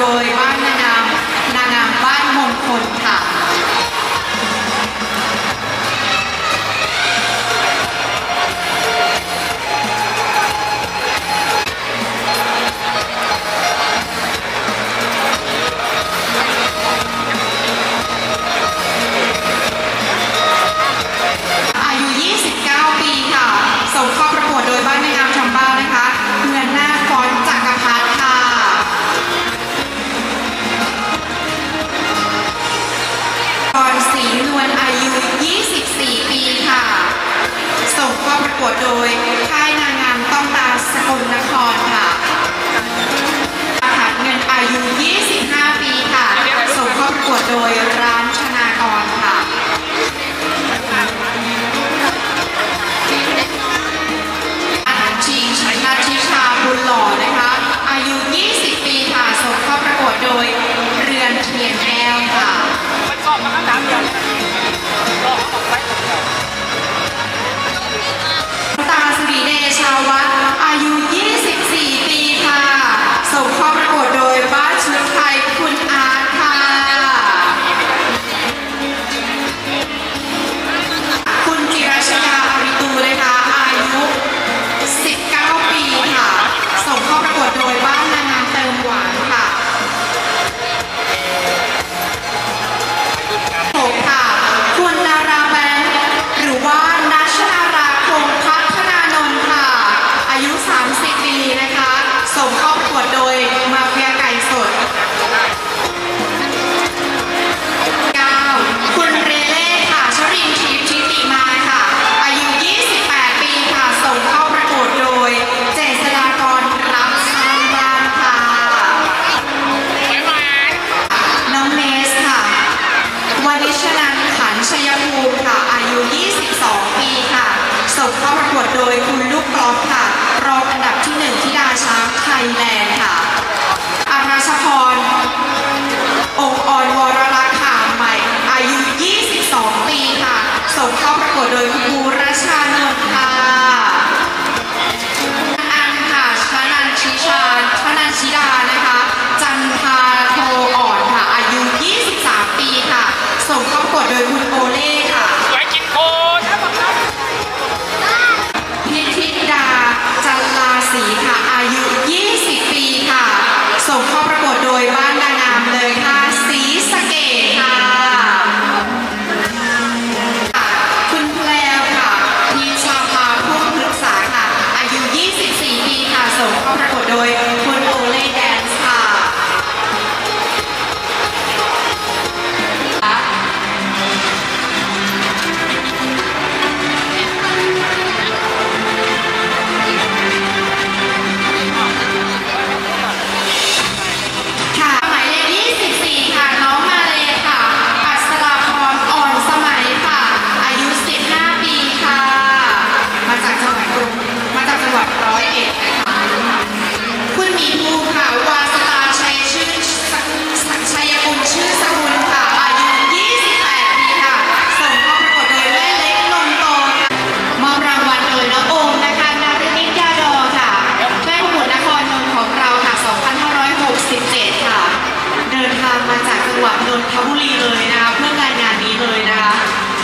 โดยบ้านนางามนางามบ้านมงคล 忍不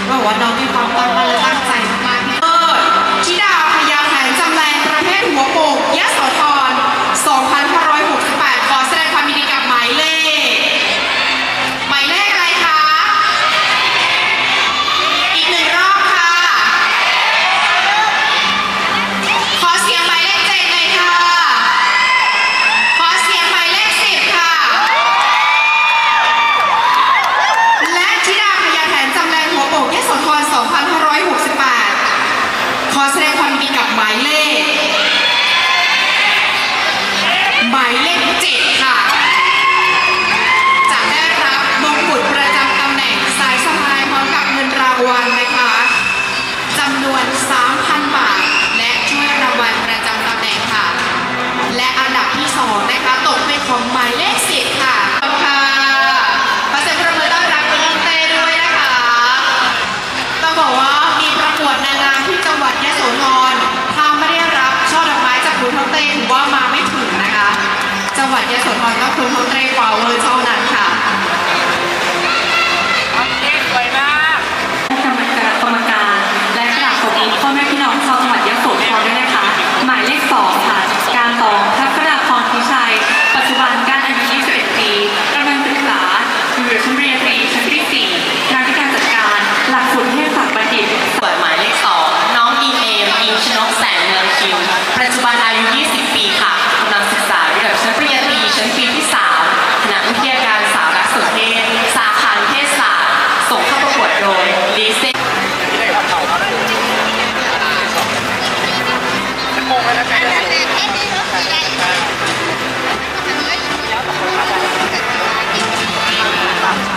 ก็ว่าน้องมีความตั้งมั่และตั้งใจ งหวัดยะโสธรก็คือเขาเตรียมาเวอร์เท่านั้นค่ะสวยมากกรรมการและกระดาษรพ่อแม่พี่น้องชาวจังหวัดยะโสธรด้วยนะคะ หมายเลขสองค่ะ การตองทับ ตรวจโดยลีเซ่สาม